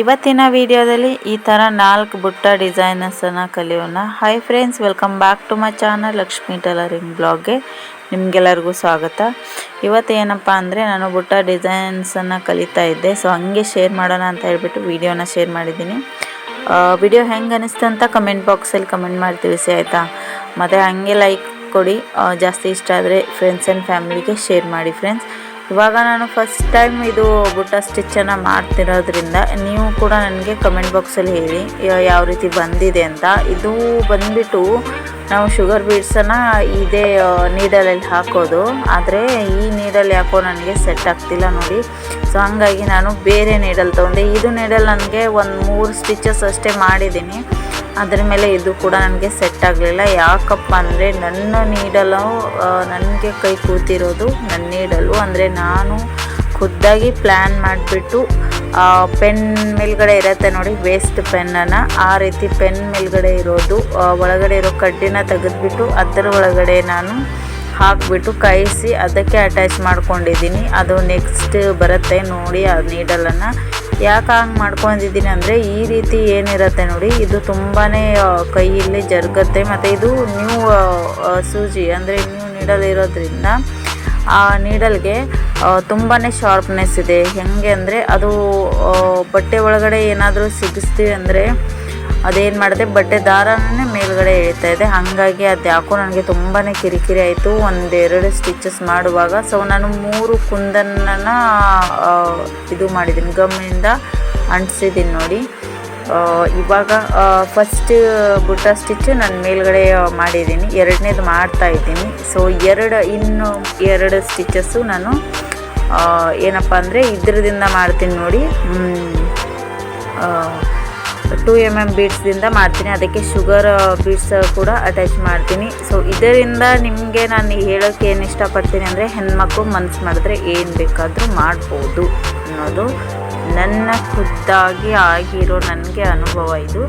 ಇವತ್ತಿನ ವಿಡಿಯೋದಲ್ಲಿ ಈ ಥರ ನಾಲ್ಕು ಬುಟ್ಟ ಡಿಸೈನರ್ಸನ್ನು ಕಲಿಯೋಣ. Hi friends welcome back to my channel Lakshmi tailoring ಬ್ಲಾಗ್ಗೆ ನಿಮಗೆಲ್ಲರಿಗೂ ಸ್ವಾಗತ. ಇವತ್ತು ಏನಪ್ಪ ಅಂದರೆ ನಾನು ಬುಟ್ಟ ಡಿಸೈನ್ಸನ್ನು ಕಲಿತಾ ಇದ್ದೆ. ಸೊ ಹಂಗೆ ಶೇರ್ ಮಾಡೋಣ ಅಂತ ಹೇಳ್ಬಿಟ್ಟು ವಿಡಿಯೋನ ಶೇರ್ ಮಾಡಿದ್ದೀನಿ. ವಿಡಿಯೋ ಹೆಂಗೆ ಅನ್ನಿಸ್ತು ಅಂತ ಕಮೆಂಟ್ ಬಾಕ್ಸಲ್ಲಿ ಕಮೆಂಟ್ ಮಾಡಿ ತಿಳಿಸಿ, ಆಯಿತಾ? ಮತ್ತು ಹಾಗೆ ಲೈಕ್ ಕೊಡಿ. ಜಾಸ್ತಿ ಇಷ್ಟ ಆದರೆ ಫ್ರೆಂಡ್ಸ್ ಆ್ಯಂಡ್ ಫ್ಯಾಮಿಲಿಗೆ ಶೇರ್ ಮಾಡಿ ಫ್ರೆಂಡ್ಸ್ ಇವಾಗ ನಾನು ಫಸ್ಟ್ ಟೈಮ್ ಇದು ಬುಟ್ಟ ಸ್ಟಿಚ್ಚನ್ನು ಮಾಡ್ತಿರೋದ್ರಿಂದ ನೀವು ಕೂಡ ನನಗೆ ಕಮೆಂಟ್ ಬಾಕ್ಸಲ್ಲಿ ಹೇಳಿ ಯಾವ ರೀತಿ ಬಂದಿದೆ ಅಂತ. ಇದು ಬಂದ್ಬಿಟ್ಟು ನಾವು ಶುಗರ್ ಬೀಡ್ಸನ್ನು ಇದೇ ನೀಡಲಲ್ಲಿ ಹಾಕೋದು. ಆದರೆ ಈ ನೀಡಲ್ ಯಾಕೋ ನನಗೆ ಸೆಟ್ ಆಗ್ತಿಲ್ಲ ನೋಡಿ. ಸೊ ಹಂಗಾಗಿ ನಾನು ಬೇರೆ ನೀಡಲ್ ತೊಗೊಂಡೆ. ಇದು ನೀಡಲ್ ನನಗೆ ಒಂದು ಮೂರು ಸ್ಟಿಚಸ್ ಅಷ್ಟೇ ಮಾಡಿದ್ದೀನಿ. ಅದ್ರ ಮೇಲೆ ಇದು ಕೂಡ ನನಗೆ ಸೆಟ್ ಆಗಲಿಲ್ಲ. ಯಾಕಪ್ಪ ಅಂದರೆ ನನ್ನ ನೀಡಲು ನನಗೆ ಕೈ ಕೂತಿರೋದು ನನ್ನ ನೀಡಲು ಅಂದರೆ ನಾನು ಖುದ್ದಾಗಿ ಪ್ಲ್ಯಾನ್ ಮಾಡಿಬಿಟ್ಟು ಪೆನ್ ಮೇಲ್ಗಡೆ ಇರುತ್ತೆ ನೋಡಿ ವೇಸ್ಟ್ ಪೆನ್ನನ್ನು ಆ ರೀತಿ ಪೆನ್ ಮೇಲ್ಗಡೆ ಇರೋದು. ಒಳಗಡೆ ಇರೋ ಕಡ್ಡಿನ ತೆಗೆದ್ಬಿಟ್ಟು, ಅದರ ಒಳಗಡೆ ನಾನು ಹಾಕ್ಬಿಟ್ಟು ಕಾಯಿಸಿ, ಅದಕ್ಕೆ ಅಟ್ಯಾಚ್ ಮಾಡ್ಕೊಂಡಿದ್ದೀನಿ. ಅದು ನೆಕ್ಸ್ಟ್ ಬರುತ್ತೆ ನೋಡಿ ಆ ನೀಡಲನ್ನು ಯಾಕೆ ಹಂಗೆ ಮಾಡ್ಕೊಂಡಿದ್ದೀನಿ ಅಂದರೆ, ಈ ರೀತಿ ಏನಿರುತ್ತೆ ನೋಡಿ, ಇದು ತುಂಬಾ ಕೈಯಲ್ಲಿ ಜರುಗತ್ತೆ. ಮತ್ತು ಇದು ನ್ಯೂ ಸೂಜಿ, ಅಂದರೆ ನ್ಯೂ ನೀಡಲ್ ಇರೋದ್ರಿಂದ ಆ ನೀಡಲ್ಗೆ ತುಂಬಾ ಶಾರ್ಪ್ನೆಸ್ ಇದೆ. ಹೆಂಗೆ ಅಂದರೆ ಅದು ಬಟ್ಟೆ ಒಳಗಡೆ ಏನಾದರೂ ಸಿಗಿಸ್ತೀವಿ ಅಂದರೆ ಅದೇನು ಮಾಡಿದೆ ಬಟ್ಟೆ ದಾರನೇ ಮೇಲ್ಗಡೆ ಎಳಿತಾ ಇದೆ. ಹಾಗಾಗಿ ಅದು ಯಾಕೋ ನನಗೆ ತುಂಬಾ ಕಿರಿಕಿರಿ ಆಯಿತು. ಒಂದೆರಡು ಸ್ಟಿಚಸ್ ಮಾಡುವಾಗ. ಸೊ ನಾನು ಮೂರು ಕುಂದನ್ನ ಇದು ಮಾಡಿದ್ದೀನಿ ಗಮ್ಮಿಂದ ಅಂಟಿಸಿದ್ದೀನಿ ನೋಡಿ. ಇವಾಗ ಫಸ್ಟ್ ಬುಟ್ಟ ಸ್ಟಿಚ್ ನಾನು ಮೇಲ್ಗಡೆ ಮಾಡಿದ್ದೀನಿ ಎರಡನೇದು ಮಾಡ್ತಾ ಇದ್ದೀನಿ. ಸೊ ಎರಡು, ಇನ್ನು ಎರಡು ಸ್ಟಿಚಸ್ಸು ನಾನು ಏನಪ್ಪ ಅಂದರೆ ಇದ್ರದಿಂದ ಮಾಡ್ತೀನಿ ನೋಡಿ. ಟು ಎಂ ಎಂ ಬೀಡ್ಸ್ದಿಂದ ಮಾಡ್ತೀನಿ. ಅದಕ್ಕೆ ಶುಗರ್ ಬೀಡ್ಸ್ ಕೂಡ ಅಟ್ಯಾಚ್ ಮಾಡ್ತೀನಿ. ಸೊ ಇದರಿಂದ ನಿಮಗೆ ನಾನು ಹೇಳೋಕ್ಕೆ ಏನು ಇಷ್ಟಪಡ್ತೀನಿ ಅಂದರೆ ಹೆಣ್ಮಕ್ಳು ಮನಸ್ಸು ಮಾಡಿದ್ರೆ ಏನು ಬೇಕಾದರೂ ಮಾಡ್ಬೋದು ಅನ್ನೋದು ನನ್ನ ಖುದ್ದಾಗಿ ಆಗಿರೋ ನನಗೆ ಅನುಭವ ಇದು.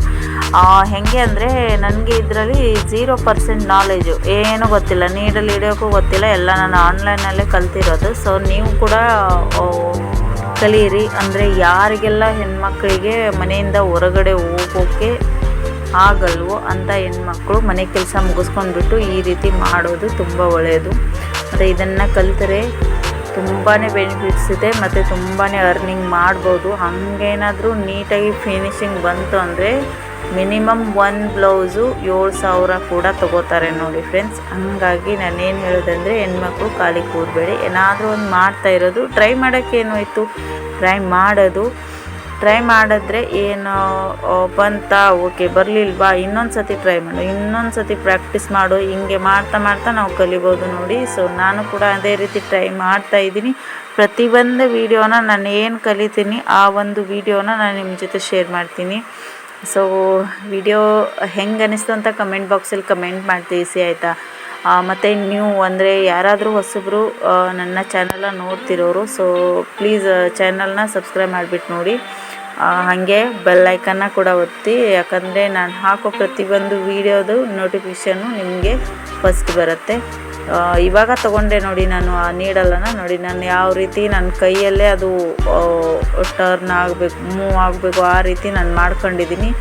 ಹೆಂಗೆ ಅಂದರೆ ನನಗೆ ಇದರಲ್ಲಿ ಝೀರೋ ಪರ್ಸೆಂಟ್ ನಾಲೆಜು ಏನೂ ಗೊತ್ತಿಲ್ಲ ನೀಡಲ್ಲಿ ಹಿಡಿಯೋಕ್ಕೂ ಗೊತ್ತಿಲ್ಲ, ಎಲ್ಲ ನಾನು ಆನ್ಲೈನಲ್ಲೇ ಕಲ್ತಿರೋದು. ಸೊ ನೀವು ಕೂಡ ಕಲಿಯಿರಿ. ಅಂದರೆ ಯಾರಿಗೆಲ್ಲ ಹೆಣ್ಮಕ್ಳಿಗೆ ಮನೆಯಿಂದ ಹೊರಗಡೆ ಹೋಗೋಕ್ಕೆ ಆಗಲ್ವೋ ಅಂಥ ಹೆಣ್ಮಕ್ಳು ಮನೆ ಕೆಲಸ ಮುಗಿಸ್ಕೊಂಡ್ಬಿಟ್ಟು ಈ ರೀತಿ ಮಾಡೋದು ತುಂಬ ಒಳ್ಳೆಯದು ಮತ್ತು ಇದನ್ನು ಕಲಿತರೆ ತುಂಬಾ ಬೆನಿಫಿಟ್ಸ್ ಇದೆ, ಮತ್ತು ತುಂಬಾ ಅರ್ನಿಂಗ್ ಮಾಡ್ಬೋದು. ಹಾಗೇನಾದರೂ ನೀಟಾಗಿ ಫಿನಿಶಿಂಗ್ ಬಂತು ಅಂದರೆ ಮಿನಿಮಮ್ ಒನ್ ಬ್ಲೌಸು ಏಳು ಸಾವಿರ ಕೂಡ ತಗೋತಾರೆ ನೋಡಿ ಫ್ರೆಂಡ್ಸ್ ಹಂಗಾಗಿ ನಾನೇನು ಹೇಳೋದಂದರೆ ಹೆಣ್ಮಕ್ಳು ಖಾಲಿ ಕೂರಬೇಡಿ. ಏನಾದರೂ ಒಂದು ಮಾಡ್ತಾ ಇರೋದು ಟ್ರೈ ಮಾಡೋಕ್ಕೇನು ಇತ್ತು ಟ್ರೈ ಮಾಡೋದು. ಟ್ರೈ ಮಾಡಿದ್ರೆ ಏನು ಬಂತ, ಓಕೆ, ಬರಲಿಲ್ವಾ ಇನ್ನೊಂದು ಸತಿ ಟ್ರೈ ಮಾಡು ಇನ್ನೊಂದು ಸತಿ ಪ್ರಾಕ್ಟೀಸ್ ಮಾಡು, ಹಿಂಗೆ ಮಾಡ್ತಾ ಮಾಡ್ತಾ ನಾವು ಕಲಿಬೋದು ನೋಡಿ. ಸೊ ನಾನು ಕೂಡ ಅದೇ ರೀತಿ ಟ್ರೈ ಮಾಡ್ತಾ ಇದ್ದೀನಿ. ಪ್ರತಿಯೊಂದು ವೀಡಿಯೋನ ನಾನು ಏನು ಕಲಿತೀನಿ, ಆ ಒಂದು ವೀಡಿಯೋನ ನಾನು ನಿಮ್ಮ ಜೊತೆ ಶೇರ್ ಮಾಡ್ತೀನಿ. ಸೊ ವಿಡಿಯೋ ಹೆಂಗೆ ಅನಿಸ್ತು ಅಂತ ಕಮೆಂಟ್ ಬಾಕ್ಸಲ್ಲಿ ಕಮೆಂಟ್ ಮಾಡಿ ತಿಳಿಸಿ ಆಯಿತಾ? ಮತ್ತು ನೀವು ಅಂದರೆ ಯಾರಾದರೂ ಹೊಸಬ್ರು ನನ್ನ ಚಾನಲ್ನ ನೋಡ್ತಿರೋರು ಸೊ ಪ್ಲೀಸ್ ಚಾನಲ್ನ ಸಬ್ಸ್ಕ್ರೈಬ್ ಮಾಡಿಬಿಟ್ಟು ನೋಡಿ. ಹಾಗೆ ಬೆಲ್ ಐಕನ್ನ ಕೂಡ ಒತ್ತಿ, ಯಾಕಂದರೆ ನಾನು ಹಾಕೋ ಪ್ರತಿಯೊಂದು ವೀಡಿಯೋದು ನೋಟಿಫಿಕೇಷನ್ನು ನಿಮಗೆ ಫಸ್ಟ್ ಬರುತ್ತೆ. ಇವಾಗ ತಗೊಂಡೆ ನೋಡಿ ನಾನು, ಆ ನೀಡಲನ್ನು ನೋಡಿ, ನಾನು ಯಾವ ರೀತಿ ನನ್ನ ಕೈಯಲ್ಲೇ ಅದು ಟರ್ನ್ ಆಗಬೇಕು ಮೂವ್ ಆಗಬೇಕು, ಆ ರೀತಿ ನಾನು ಮಾಡ್ಕೊಂಡಿದ್ದೀನಿ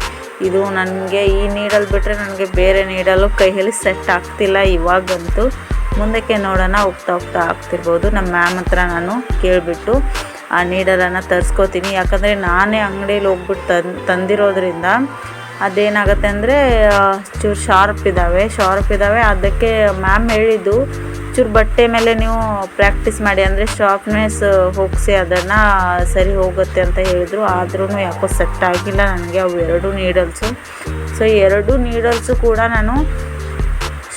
ಇದು ನನಗೆ ಈ ನೀಡಲ್ ಬಿಟ್ಟರೆ ನನಗೆ ಬೇರೆ ನೀಡಲು ಕೈಯಲ್ಲಿ ಸೆಟ್ ಆಗ್ತಿಲ್ಲ ಇವಾಗಂತೂ. ಮುಂದಕ್ಕೆ ನೋಡೋಣ ಹೋಗ್ತಾ ಹೋಗ್ತಾ ಆಗ್ತಿರ್ಬೋದು. ನಮ್ಮ ಮ್ಯಾಮ್ ಹತ್ರ ನಾನು ಕೇಳಿಬಿಟ್ಟು ಆ ನೀಡಲನ್ನು ತರಿಸ್ಕೋತೀನಿ. ಯಾಕಂದರೆ ನಾನೇ ಅಂಗಡಿಯಲ್ಲಿ ಹೋಗ್ಬಿಟ್ಟು ತನ್ ತಂದಿರೋದ್ರಿಂದ ಅದೇನಾಗುತ್ತೆ ಅಂದರೆ ಚೂರು ಶಾರ್ಪ್ ಇದ್ದಾವೆ ಶಾರ್ಪ್ ಇದ್ದಾವೆ ಅದಕ್ಕೆ ಮ್ಯಾಮ್ ಹೇಳಿದ್ದು, ಚೂರು ಬಟ್ಟೆ ಮೇಲೆ ನೀವು ಪ್ರಾಕ್ಟೀಸ್ ಮಾಡಿ. ಅಂದರೆ ಶಾರ್ಪ್ನೆಸ್ ಹೋಗಿಸಿ ಅದನ್ನು ಸರಿ ಹೋಗುತ್ತೆ ಅಂತ ಹೇಳಿದರು. ಆದ್ರೂ ಯಾಕೋ ಸೆಟ್ ಆಗಿಲ್ಲ. ನನಗೆ ಅವು ಎರಡು ನೀಡಲ್ಸು ಸೊ ಎರಡು ನೀಡಲ್ಸು ಕೂಡ ನಾನು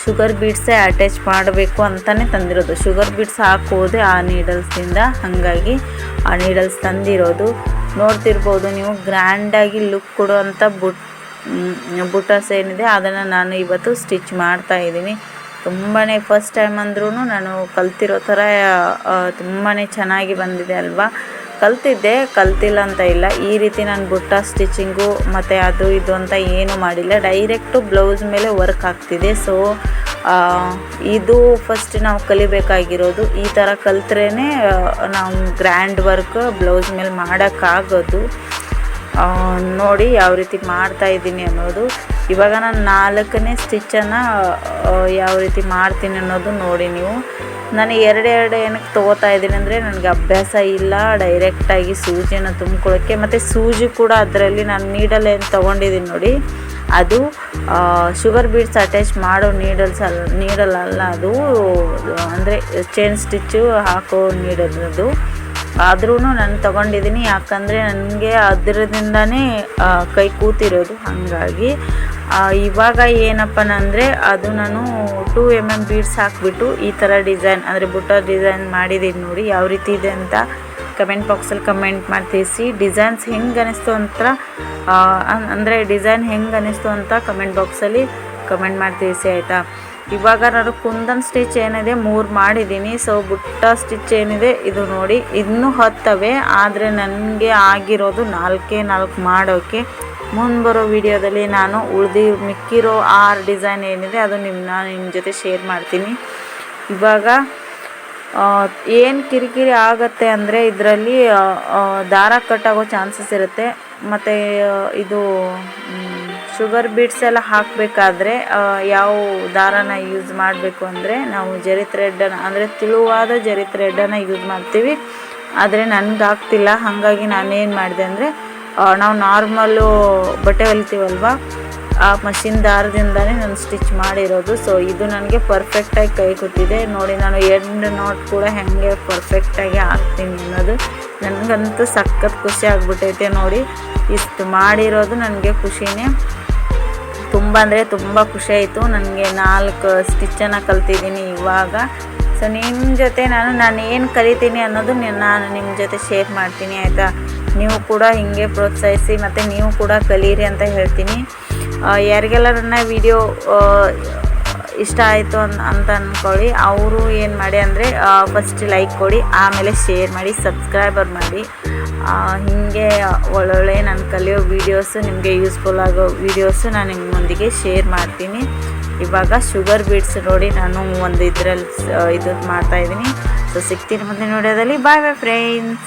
ಶುಗರ್ ಬೀಡ್ಸೇ ಅಟ್ಯಾಚ್ ಮಾಡಬೇಕು ಅಂತಲೇ ತಂದಿರೋದು. ಶುಗರ್ ಬೀಡ್ಸ್ ಹಾಕೋದೆ ಆ ನೀಡಲ್ಸಿಂದ ಹಾಗಾಗಿ ಆ ನೀಡಲ್ಸ್ ತಂದಿರೋದು. ನೋಡ್ತಿರ್ಬೋದು ನೀವು, ಗ್ರ್ಯಾಂಡಾಗಿ ಲುಕ್ ಕೊಡುವಂಥ ಬುಟ್ ಬುಟಸ್ ಏನಿದೆ ಅದನ್ನು ನಾನು ಇವತ್ತು ಸ್ಟಿಚ್ ಮಾಡ್ತಾ ಇದ್ದೀನಿ. ತುಂಬಾ ಫಸ್ಟ್ ಟೈಮ್ ಅಂದ್ರೂ ನಾನು ಕಲ್ತಿರೋ ಥರ ತುಂಬಾ ಚೆನ್ನಾಗಿ ಬಂದಿದೆ ಅಲ್ವಾ? ಕಲ್ತಿದ್ದೆ, ಕಲ್ತಿಲ್ಲ ಅಂತ ಇಲ್ಲ. ಈ ರೀತಿ ನಾನು ಬುಟ್ಟ ಸ್ಟಿಚಿಂಗು ಮತ್ತು ಅದು ಇದು ಅಂತ ಏನು ಮಾಡಿಲ್ಲ. ಡೈರೆಕ್ಟು ಬ್ಲೌಸ್ ಮೇಲೆ ವರ್ಕ್ ಆಗ್ತಿದೆ. ಸೊ ಇದು ಫಸ್ಟ್ ನಾವು ಕಲಿಬೇಕಾಗಿರೋದು. ಈ ಥರ ಕಲ್ತ್ರೇ ನಾವು ಗ್ರ್ಯಾಂಡ್ ವರ್ಕ್ ಬ್ಲೌಸ್ ಮೇಲೆ ಮಾಡೋಕ್ಕಾಗೋದು. ನೋಡಿ ಯಾವ ರೀತಿ ಮಾಡ್ತಾ ಇದ್ದೀನಿ ಅನ್ನೋದು. ಇವಾಗ ನಾನು ನಾಲ್ಕನೇ ಸ್ಟಿಚ್ಚನ್ನು ಯಾವ ರೀತಿ ಮಾಡ್ತೀನಿ ಅನ್ನೋದು ನೋಡಿ ನೀವು. ನಾನು ಎರಡೆರಡು ಏನಕ್ಕೆ ತೊಗೋತಾ ಇದ್ದೀನಿ ಅಂದರೆ ನನಗೆ ಅಭ್ಯಾಸ ಇಲ್ಲ ಡೈರೆಕ್ಟಾಗಿ ಸೂಜಿನ ತುಂಬ್ಕೊಳ್ಳೋಕ್ಕೆ. ಮತ್ತು ಸೂಜಿ ಕೂಡ ಅದರಲ್ಲಿ ನಾನು ನೀಡಲ್ ಏನು ತೊಗೊಂಡಿದ್ದೀನಿ ನೋಡಿ. ಅದು ಶುಗರ್ ಬೀಡ್ಸ್ ಅಟ್ಯಾಚ್ ಮಾಡೋ ನೀಡಲ್ಸ್ ಅಲ್ಲ ನೀಡಲ್ ಅಲ್ಲ ಅದು. ಅಂದರೆ ಚೈನ್ ಸ್ಟಿಚ್ಚು ಹಾಕೋ ನೀಡಲ್ ಅದು. ಆದ್ರೂ ನಾನು ತಗೊಂಡಿದ್ದೀನಿ ಯಾಕಂದರೆ ನನಗೆ ಅದರಿಂದನೇ ಕೈ ಕೂತಿರೋದು. ಹಾಗಾಗಿ ಇವಾಗ ಏನಪ್ಪ ಅಂದರೆ ಅದು ನಾನು ಟೂ ಎಂ ಎಂ ಬೀಡ್ಸ್ ಹಾಕ್ಬಿಟ್ಟು ಈ ಥರ ಡಿಸೈನ್, ಅಂದರೆ ಬುಟ್ಟ ಡಿಸೈನ್ ಮಾಡಿದ್ದೀನಿ ನೋಡಿ, ಯಾವ ರೀತಿ ಇದೆ ಅಂತ ಕಮೆಂಟ್ ಬಾಕ್ಸಲ್ಲಿ ಕಮೆಂಟ್ ಮಾಡಿ ತಿಳಿಸಿ ಡಿಸೈನ್ಸ್ ಹೆಂಗೆ ಅನ್ನಿಸ್ತು ಅಂತ ಅಂದರೆ ಡಿಸೈನ್ ಹೆಂಗೆ ಅನ್ನಿಸ್ತು ಅಂತ ಕಮೆಂಟ್ ಬಾಕ್ಸಲ್ಲಿ ಕಮೆಂಟ್ ಮಾಡಿ ತಿಳಿಸಿ ಆಯಿತಾ? ಇವಾಗ ನಾನು ಕುಂದನ್ ಸ್ಟಿಚ್ ಏನಿದೆ ಮೂರು ಮಾಡಿದ್ದೀನಿ. ಸೊ ಬುಟ್ಟ ಸ್ಟಿಚ್ ಏನಿದೆ ಇದು ನೋಡಿ. ಇನ್ನೂ ಹತ್ತವೆ, ಆದರೆ ನನಗೆ ಆಗಿರೋದು ನಾಲ್ಕೇ ನಾಲ್ಕು ಮಾಡೋಕ್ಕೆ ಮುಂದೆ ಬರೋ ವಿಡಿಯೋದಲ್ಲಿ ನಾನು ಉಳಿದಿ ಮಿಕ್ಕಿರೋ ಆರು ಡಿಸೈನ್ ಏನಿದೆ ಅದು ನಿಮ್ಮ ನಾನು ನಿಮ್ಮ ಜೊತೆ ಶೇರ್ ಮಾಡ್ತೀನಿ. ಇವಾಗ ಏನು ಕಿರಿಕಿರಿ ಆಗತ್ತೆ ಅಂದರೆ ಇದರಲ್ಲಿ ದಾರ ಕಟ್ಟಾಗೋ ಚಾನ್ಸಸ್ ಇರುತ್ತೆ. ಮತ್ತು ಇದು ಶುಗರ್ ಬೀಡ್ಸ್ ಎಲ್ಲ ಹಾಕಬೇಕಾದ್ರೆ ಯಾವ ದಾರನ ಯೂಸ್ ಮಾಡಬೇಕು ಅಂದರೆ ನಾವು ಜರಿ ಥ್ರೆಡ್ಡನ್ನು ಅಂದರೆ ತಿಳುವಾದ ಜರಿ ಥ್ರೆಡ್ಡನ್ನು ಯೂಸ್ ಮಾಡ್ತೀವಿ. ಆದರೆ ನನಗೆ ಆಗ್ತಿಲ್ಲ, ಹಾಗಾಗಿ ನಾನೇನು ಮಾಡಿದೆ ಅಂದರೆ ನಾವು ನಾರ್ಮಲ್ಲು ಬಟ್ಟೆ ಹೊಲಿತೀವಲ್ವ, ಆ ಮಷಿನ್ ದಾರದಿಂದನೇ ನಾನು ಸ್ಟಿಚ್ ಮಾಡಿರೋದು. ಸೊ ಇದು ನನಗೆ ಪರ್ಫೆಕ್ಟಾಗಿ ಕೈ ಕೂತಿದೆ. ನೋಡಿ, ನಾನು ಎಂಡ್ ನೋಟ್ ಕೂಡ ಹೆಂಗೆ ಪರ್ಫೆಕ್ಟಾಗಿ ಹಾಕ್ತೀನಿ ಅನ್ನೋದು ನನಗಂತೂ ಸಖತ್ ಖುಷಿ ಆಗ್ಬಿಟ್ಟೈತೆ ನೋಡಿ. ಇಷ್ಟು ಮಾಡಿರೋದು ನನಗೆ ಖುಷಿನೇ. ತುಂಬ ಅಂದರೆ ತುಂಬ ಖುಷಿ ಆಯಿತು. ನನಗೆ ನಾಲ್ಕು ಸ್ಟಿಚ್ಚನ್ನು ಕಲ್ತಿದ್ದೀನಿ ಇವಾಗ. ಸೊ ನಿಮ್ಮ ಜೊತೆ ನಾನು ನಾನು ಏನು ಕಲಿತೀನಿ ಅನ್ನೋದು ನಾನು ನಿಮ್ಮ ಜೊತೆ ಶೇರ್ ಮಾಡ್ತೀನಿ, ಆಯಿತಾ? ನೀವು ಕೂಡ ಹೀಗೆ ಪ್ರೋತ್ಸಾಹಿಸಿ ಮತ್ತು ನೀವು ಕೂಡ ಕಲೀರಿ ಅಂತ ಹೇಳ್ತೀನಿ. ಯಾರಿಗೆಲ್ಲ ನನ್ನ ವಿಡಿಯೋ ಇಷ್ಟ ಆಯಿತು ಅನ್ ಅಂತ ಅಂದ್ಕೊಳ್ಳಿ ಅವರು ಏನು ಮಾಡಿ ಅಂದರೆ ಫಸ್ಟ್ ಲೈಕ್ ಕೊಡಿ, ಆಮೇಲೆ ಶೇರ್ ಮಾಡಿ ಸಬ್ಸ್ಕ್ರೈಬರ್ ಮಾಡಿ. ಹೀಗೆ ಒಳ್ಳೊಳ್ಳೆ ನಾನು ಕಲಿಯೋ ವೀಡಿಯೋಸು ನಿಮಗೆ ಯೂಸ್ಫುಲ್ ಆಗೋ ವೀಡಿಯೋಸು ನಾನು ನಿಮ್ಮೊಂದಿಗೆ ಶೇರ್ ಮಾಡ್ತೀನಿ. ಇವಾಗ ಶುಗರ್ ಬೀಟ್ಸ್ ನೋಡಿ ನಾನು ಒಂದು ಇದರಲ್ಲಿ ಇದು ಮಾಡ್ತಾಯಿದ್ದೀನಿ ಸೊ ಸಿಗ್ತೀನಿ ಮುಂದಿನ ವಿಡಿಯೋದಲ್ಲಿ ಬಾಯ್ ಬಾಯ್ ಫ್ರೆಂಡ್ಸ್